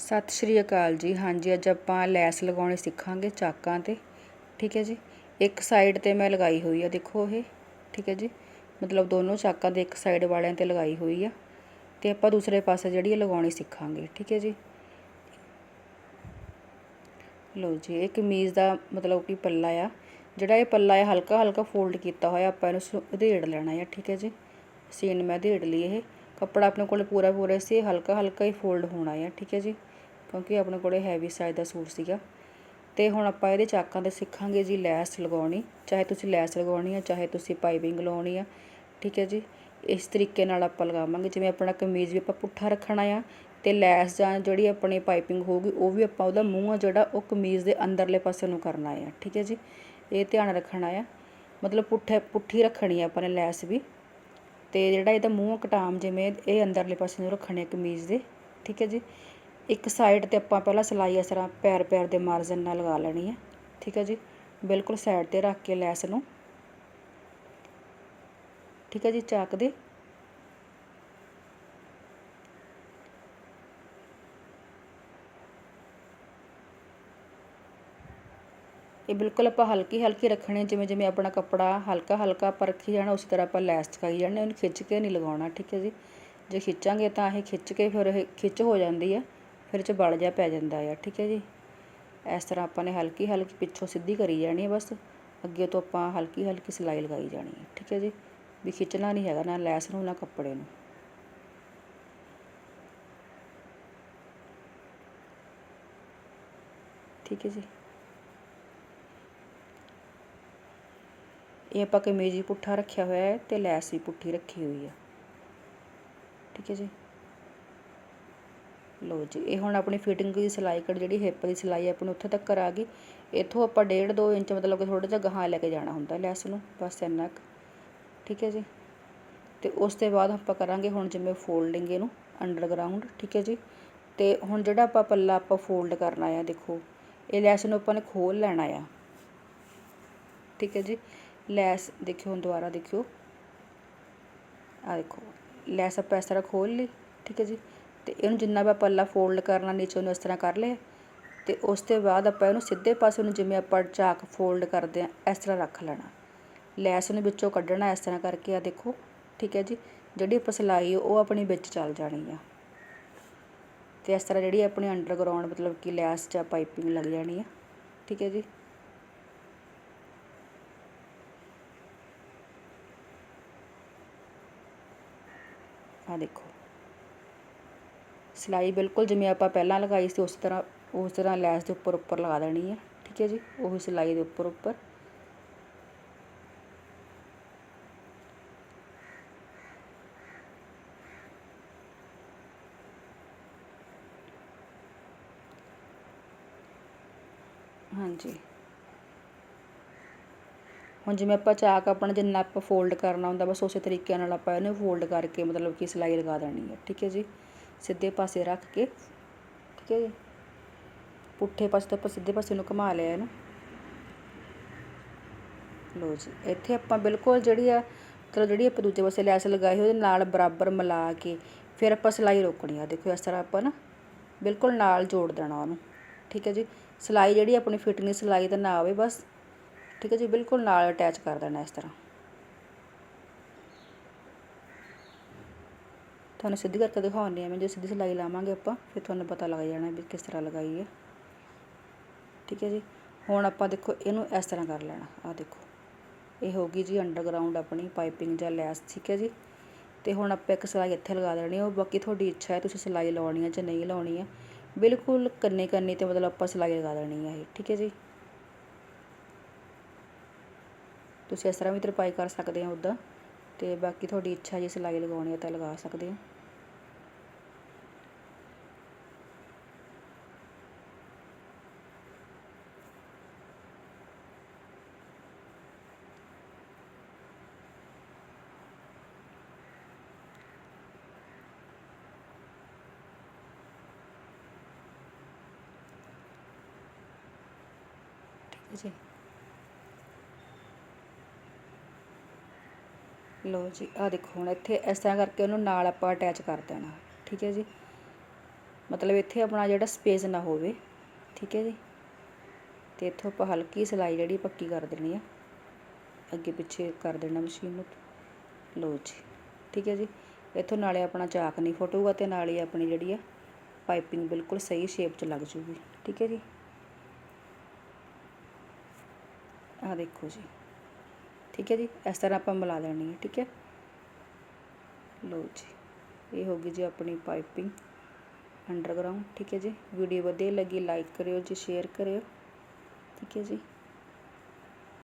ਸਤਿ ਸ਼੍ਰੀ ਅਕਾਲ ਜੀ। ਹਾਂਜੀ, ਅੱਜ ਆਪਾਂ ਲੈਸ ਲਗਾਉਣੀ ਸਿੱਖਾਂਗੇ ਚਾਕਾਂ ਤੇ। ਠੀਕ ਹੈ ਜੀ? ਇੱਕ ਸਾਈਡ ਤੇ ਮੈਂ ਲਗਾਈ ਹੋਈ ਆ, ਦੇਖੋ ਇਹ। ਠੀਕ ਹੈ ਜੀ? ਮਤਲਬ ਦੋਨੋਂ ਚਾਕਾਂ ਦੇ ਇੱਕ ਸਾਈਡ ਵਾਲਿਆਂ ਤੇ ਲਗਾਈ ਹੋਈ ਆ। ਤੇ ਆਪਾਂ ਦੂਸਰੇ ਪਾਸੇ ਜਿਹੜੀ ਇਹ ਲਗਾਉਣੀ ਸਿੱਖਾਂਗੇ। ਠੀਕ ਹੈ ਜੀ? ਲਓ ਜੀ, ਇਹ ਕਮੀਜ਼ ਦਾ ਮਤਲਬ ਕਿ ਪੱਲਾ ਆ। ਜਿਹੜਾ ਇਹ ਪੱਲਾ ਹੈ ਹਲਕਾ ਹਲਕਾ ਫੋਲਡ ਕੀਤਾ ਹੋਇਆ, ਆਪਾਂ ਇਹਨੂੰ ਉਧੇੜ ਲੈਣਾ ਹੈ ਠੀਕ ਹੈ ਜੀ? ਸੀਨ ਮੈਂ ਉਧੇੜ ਲਈ ਇਹ। ਕੱਪੜਾ ਆਪਣੇ ਕੋਲ ਪੂਰਾ ਪੂਰਾ ਸੀ ਹਲਕਾ ਹਲਕਾ ਹੀ ਫੋਲਡ ਹੋਣਾ ਹੈ ਠੀਕ ਹੈ ਜੀ? ਕਿਉਂਕਿ ਆਪਣੇ ਕੋਲੇ ਹੈਵੀ ਸਾਈਜ਼ ਦਾ ਸੂਟ ਸੀਗਾ। ਤੇ ਹੁਣ ਆਪਾਂ ਇਹਦੇ ਚਾਕਾਂ ਤੇ ਸਿੱਖਾਂਗੇ ਜੀ ਲੈਸ ਲਗਾਉਣੀ, ਚਾਹੇ ਤੁਸੀਂ ਲੈਸ ਲਗਾਉਣੀ ਆ, ਚਾਹੇ ਤੁਸੀਂ ਪਾਈਪਿੰਗ ਲਗਾਉਣੀ ਆ, ਠੀਕ ਹੈ ਜੀ? ਇਸ ਤਰੀਕੇ ਨਾਲ ਆਪਾਂ ਲਗਾਵਾਂਗੇ, ਜਿਵੇਂ ਆਪਣਾ ਕਮੀਜ਼ ਵੀ ਆਪਾਂ ਪੁੱਠਾ ਰੱਖਣਾ ਆ ਤੇ ਲੈਸ ਜਾਂ ਜਿਹੜੀ ਆਪਣੀ ਪਾਈਪਿੰਗ ਹੋਊਗੀ, ਉਹ ਵੀ ਆਪਾਂ ਉਹਦਾ ਮੂੰਹ ਆ ਜਿਹੜਾ ਉਹ ਕਮੀਜ਼ ਦੇ ਅੰਦਰਲੇ ਪਾਸੇ ਨੂੰ ਕਰਨਾ ਆ, ਠੀਕ ਹੈ ਜੀ? ਇਹ ਧਿਆਨ ਰੱਖਣਾ ਆ। ਮਤਲਬ ਪੁੱਠੇ, ਪੁੱਠੀ ਰੱਖਣੀ ਆ ਆਪਾਂ ਨੇ ਲੈਸ ਵੀ। ਤੇ ਜਿਹੜਾ ਇਹਦਾ ਮੂੰਹ ਕਟਾਮ ਜਿਵੇਂ ਇਹ ਅੰਦਰਲੇ ਪਾਸੇ ਨੂੰ ਰੱਖਣੇ ਕਮੀਜ਼ ਦੇ, ਠੀਕ ਹੈ ਜੀ? ਇੱਕ ਸਾਈਡ ਤੇ ਆਪਾਂ ਪਹਿਲਾਂ ਸਿਲਾਈ ਇਸ ਤਰ੍ਹਾਂ ਪੈਰ ਪੈਰ ਦੇ ਮਾਰਜਨ ਨਾਲ ਲਗਾ ਲੈਣੀ ਹੈ। ਠੀਕ ਹੈ ਜੀ? ਬਿਲਕੁਲ ਸਾਈਡ ਤੇ ਰੱਖ ਕੇ ਲੈਸ ਨੂੰ। ਠੀਕ ਹੈ ਜੀ? ਚਾਕ ਦੇ। ਇਹ ਬਿਲਕੁਲ ਆਪਾਂ ਹਲਕੀ ਹਲਕੀ ਰੱਖਣੀ, ਜਿਵੇਂ ਜਿਵੇਂ ਆਪਣਾ ਕੱਪੜਾ ਹਲਕਾ ਹਲਕਾ ਆਪਾਂ ਰੱਖੀ ਜਾਣਾ, ਉਸ ਤਰ੍ਹਾਂ ਆਪਾਂ ਲੈਸ ਚਕਾਈ ਜਾਣੀ, ਉਹਨੂੰ ਖਿੱਚ ਕੇ ਨਹੀਂ ਲਗਾਉਣਾ। ਠੀਕ ਹੈ ਜੀ? ਜੇ ਖਿੱਚਾਂਗੇ ਤਾਂ ਇਹ ਖਿੱਚ ਕੇ ਫਿਰ ਇਹ ਖਿੱਚ ਹੋ ਜਾਂਦੀ ਹੈ। ਫਿਰ ਚ ਬਲ ਜਿਹਾ ਪੈ ਜਾਂਦਾ ਆ, ਠੀਕ ਹੈ ਜੀ। ਇਸ ਤਰ੍ਹਾਂ ਆਪਾਂ ਨੇ ਹਲਕੀ ਹਲਕੀ ਪਿੱਛੋਂ ਸਿੱਧੀ ਕਰੀ ਜਾਣੀ ਹੈ ਬਸ। ਅੱਗੇ ਤੋਂ ਆਪਾਂ ਹਲਕੀ ਹਲਕੀ ਸਿਲਾਈ ਲਗਾਈ ਜਾਣੀ ਹੈ ਠੀਕ ਹੈ ਜੀ। ਵੀ ਖਿੱਚਣਾ ਨਹੀਂ ਹੈਗਾ, ਨਾ ਲੈਸ ਨੂੰ, ਨਾ ਕੱਪੜੇ ਨੂੰ। ਠੀਕ ਹੈ ਜੀ। ਇਹ ਆਪਾਂ ਕਮੀਜ਼ ਵੀ ਪੁੱਠਾ ਰੱਖਿਆ ਹੋਇਆ ਹੈ ਤੇ ਲੈਸ ਵੀ ਪੁੱਠੀ ਰੱਖੀ ਹੋਈ ਆ। ਠੀਕ ਹੈ ਜੀ। ਲਓ ਜੀ, ਇਹ ਹੁਣ ਆਪਣੀ ਫਿਟਿੰਗ ਦੀ ਸਿਲਾਈ ਕੱਢ ਜਿਹੜੀ ਹਿੱਪ ਦੀ ਸਿਲਾਈ ਆਪਾਂ ਨੂੰ ਉੱਥੇ ਤੱਕ ਆ ਗਈ। ਇੱਥੋਂ ਆਪਾਂ 1.5 2 ਇੰਚ ਮਤਲਬ ਕਿ ਥੋੜਾ ਜਿਹਾ ਗਾਹਾਂ ਲੈ ਕੇ ਜਾਣਾ ਹੁੰਦਾ ਲੈਸ ਨੂੰ, ਬਸ ਇੰਨਾ ਕੁ। ਠੀਕ ਹੈ ਜੀ? ਤੇ ਉਸ ਤੋਂ ਬਾਅਦ ਆਪਾਂ ਕਰਾਂਗੇ ਹੁਣ ਜਿਵੇਂ ਫੋਲਡਿੰਗ ਇਹਨੂੰ ਅੰਡਰਗਰਾਉਂਡ ਠੀਕ ਹੈ ਜੀ? ਤੇ ਹੁਣ ਜਿਹੜਾ ਆਪਾਂ ਪੱਲਾ ਆਪਾਂ ਫੋਲਡ ਕਰਨਾ ਆ, ਦੇਖੋ, ਇਹ ਲੈਸ ਨੂੰ ਆਪਾਂ ਨੇ ਖੋਲ ਲੈਣਾ ਆ। ਠੀਕ ਹੈ ਜੀ? ਲੈਸ ਦੇਖਿਓ ਹੁਣ ਦੁਬਾਰਾ ਦੇਖਿਓ। ਆ ਦੇਖੋ, ਲੈਸ ਆਪਾਂ ਇਸ ਤਰ੍ਹਾਂ ਖੋਲ ਲਈ, ਠੀਕ ਹੈ ਜੀ? ਤੇ ਇਹਨੂੰ ਜਿੰਨਾ ਵੀ ਪੱਲਾ ਫੋਲਡ ਕਰਨਾ, ਨੀਚੇ ਨੂੰ ਇਸ ਤਰ੍ਹਾਂ ਕਰ ਲਿਆ ਤੇ ਉਸ ਤੋਂ ਬਾਅਦ ਆਪਾਂ ਇਹਨੂੰ ਸਿੱਧੇ ਪਾਸੇ ਨੂੰ ਜਿਵੇਂ ਆਪਾਂ ਝਾਕ ਫੋਲਡ ਕਰਦੇ ਆ ਇਸ ਤਰ੍ਹਾਂ ਰੱਖ ਲੈਣਾ। ਲੈਸ ਨੂੰ ਵਿੱਚੋਂ ਕੱਢਣਾ ਇਸ ਤਰ੍ਹਾਂ ਕਰਕੇ ਆ ਦੇਖੋ, ਠੀਕ ਹੈ ਜੀ? ਜਿਹੜੀ ਆਪਾਂ ਸਿਲਾਈ ਉਹ ਆਪਣੀ ਵਿੱਚ ਚੱਲ ਜਾਣੀ ਆ। ਤੇ ਇਸ ਤਰ੍ਹਾਂ ਜਿਹੜੀ ਆਪਣੀ ਅੰਡਰਗਰਾਉਂਡ ਮਤਲਬ ਕਿ ਲੈਸ ਜਾਂ ਪਾਈਪਿੰਗ ਲੱਗ ਜਾਣੀ ਆ, ਠੀਕ ਹੈ ਜੀ? ਆ ਦੇਖੋ। ਸਿਲਾਈ ਬਿਲਕੁਲ ਜਿਵੇਂ ਆਪਾਂ ਪਹਿਲਾਂ ਲਗਾਈ ਸੀ, ਉਸ ਤਰ੍ਹਾਂ ਉਸ ਤਰ੍ਹਾਂ ਲੈਸ ਦੇ ਉੱਪਰ ਉੱਪਰ ਲਗਾ ਦੇਣੀ ਹੈ ਠੀਕ ਹੈ ਜੀ? ਉਹੀ ਸਿਲਾਈ ਦੇ ਉੱਪਰ ਉੱਪਰ। ਹਾਂਜੀ। ਹੁਣ ਜਿਵੇਂ ਆਪਾਂ ਚਾਕ ਆਪਣਾ ਜਿੰਨਾ ਆਪਾਂ ਫੋਲਡ ਕਰਨਾ ਹੁੰਦਾ, ਬਸ ਉਸੇ ਤਰੀਕੇ ਨਾਲ ਆਪਾਂ ਇਹਨੂੰ ਫੋਲਡ ਕਰਕੇ ਮਤਲਬ ਕਿ ਸਿਲਾਈ ਲਗਾ ਦੇਣੀ ਹੈ ਠੀਕ ਹੈ ਜੀ? ਸਿੱਧੇ ਪਾਸੇ ਰੱਖ ਕੇ, ਠੀਕ ਹੈ ਜੀ। ਪੁੱਠੇ ਪਾਸੇ ਤੋਂ ਆਪਾਂ ਸਿੱਧੇ ਪਾਸੇ ਨੂੰ ਘੁਮਾ ਲਿਆ ਇਹਨੂੰ। ਲੋ ਜੀ, ਇੱਥੇ ਆਪਾਂ ਬਿਲਕੁਲ ਜਿਹੜੀ ਆ ਮਤਲਬ ਜਿਹੜੀ ਆਪਾਂ ਦੂਜੇ ਪਾਸੇ ਲੈਸ ਲਗਾਈ ਉਹਦੇ ਨਾਲ ਬਰਾਬਰ ਮਿਲਾ ਕੇ ਫਿਰ ਆਪਾਂ ਸਿਲਾਈ ਰੋਕਣੀ ਆ। ਦੇਖੋ ਇਸ ਤਰ੍ਹਾਂ ਆਪਾਂ ਨਾ ਬਿਲਕੁਲ ਨਾਲ ਜੋੜ ਦੇਣਾ ਉਹਨੂੰ, ਠੀਕ ਹੈ ਜੀ। ਸਿਲਾਈ ਜਿਹੜੀ ਆਪਣੀ ਫਿਟਿੰਗ ਸਿਲਾਈ ਤਾਂ ਨਾ ਆਵੇ ਬਸ, ਠੀਕ ਹੈ ਜੀ, ਬਿਲਕੁਲ ਨਾਲ ਅਟੈਚ ਕਰ ਦੇਣਾ ਇਸ ਤਰ੍ਹਾਂ। ਤੁਹਾਨੂੰ ਸਿੱਧੀ ਕਰਕੇ ਦਿਖਾਉਂਦੀ ਆ ਮੈਂ, ਜੇ ਸਿੱਧੀ ਸਿਲਾਈ ਲਾਵਾਂਗੇ ਆਪਾਂ, ਫਿਰ ਤੁਹਾਨੂੰ ਪਤਾ ਲੱਗ ਜਾਣਾ ਵੀ ਕਿਸ ਤਰ੍ਹਾਂ ਲਗਾਈ ਹੈ। ਠੀਕ ਹੈ ਜੀ? ਹੁਣ ਆਪਾਂ ਦੇਖੋ, ਇਹਨੂੰ ਇਸ ਤਰ੍ਹਾਂ ਕਰ ਲੈਣਾ। ਆ ਦੇਖੋ, ਇਹ ਹੋ ਗਈ ਜੀ ਅੰਡਰਗਰਾਉਂਡ ਆਪਣੀ ਪਾਈਪਿੰਗ ਜਾਂ ਲੈਸ, ਠੀਕ ਹੈ ਜੀ? ਤੇ ਹੁਣ ਆਪਾਂ ਇੱਕ ਸਿਲਾਈ ਇੱਥੇ ਲਗਾ ਦੇਣੀ ਉਹ ਬਾਕੀ ਤੁਹਾਡੀ ਇੱਛਾ ਹੈ, ਤੁਸੀਂ ਸਿਲਾਈ ਲਾਉਣੀ ਹੈ ਜਾਂ ਨਹੀਂ ਲਾਉਣੀ ਹੈ। ਬਿਲਕੁਲ ਕੰਨੇ ਕੰਨੇ ਤੇ ਮਤਲਬ ਆਪਾਂ ਸਿਲਾਈ ਲਗਾ ਦੇਣੀ ਹੈ ਇਹ, ਠੀਕ ਹੈ ਜੀ? ਤੁਸੀਂ ਇਸ ਤਰ੍ਹਾਂ ਵੀ ਤਰਪਾਈ ਕਰ ਸਕਦੇ ਹੋ ਉੱਦਾਂ, ਤੇ ਬਾਕੀ ਤੁਹਾਡੀ ਇੱਛਾ ਜੇ ਸਿਲਾਈ ਲਗਾਉਣੀ ਹੈ ਤਾਂ ਲਗਾ ਸਕਦੇ ਹੋ। ਜੀ। ਲੋ ਜੀ ਆ ਦੇਖੋ ਹੁਣ ਇੱਥੇ ਇਸ ਤਰ੍ਹਾਂ ਕਰਕੇ ਉਹਨੂੰ ਨਾਲ ਆਪਾਂ ਅਟੈਚ ਕਰ ਦੇਣਾ, ਠੀਕ ਹੈ ਜੀ। ਮਤਲਬ ਇੱਥੇ ਆਪਣਾ ਜਿਹੜਾ ਸਪੇਸ ਨਾ ਹੋਵੇ, ਠੀਕ ਹੈ ਜੀ। ਤੇ ਇੱਥੋਂ ਆਪਾਂ ਹਲਕੀ ਸਿਲਾਈ ਜਿਹੜੀ ਪੱਕੀ ਕਰ ਦੇਣੀ ਆ। ਅੱਗੇ ਪਿੱਛੇ ਕਰ ਦੇਣਾ ਮਸ਼ੀਨ ਨੂੰ। ਲੋ ਜੀ, ਠੀਕ ਹੈ ਜੀ। ਇੱਥੋਂ ਨਾਲੇ ਆਪਣਾ ਚਾਕ ਨਹੀਂ ਫੁੱਟੂਗਾ ਤੇ ਨਾਲੇ ਆਪਣੀ ਜਿਹੜੀ ਆ ਪਾਈਪਿੰਗ ਬਿਲਕੁਲ ਸਹੀ ਸ਼ੇਪ 'ਚ ਲੱਗ ਜੂਗੀ, ਠੀਕ ਹੈ ਜੀ। ਆਹ ਦੇਖੋ ਜੀ। ਠੀਕ ਹੈ ਜੀ? ਇਸ ਤਰ੍ਹਾਂ ਆਪਾਂ ਮਿਲਾ ਲੈਣੀ ਹੈ, ਠੀਕ ਹੈ? ਲਓ ਜੀ। ਇਹ ਹੋ ਗਈ ਜੀ ਆਪਣੀ ਪਾਈਪਿੰਗ ਅੰਡਰਗਰਾਉਂਡ, ਠੀਕ ਹੈ ਜੀ? ਵੀਡੀਓ ਵਧੀਆ ਲੱਗੀ, ਲਾਈਕ ਕਰਿਓ ਜੀ, ਸ਼ੇਅਰ ਕਰਿਓ। ਠੀਕ ਹੈ ਜੀ?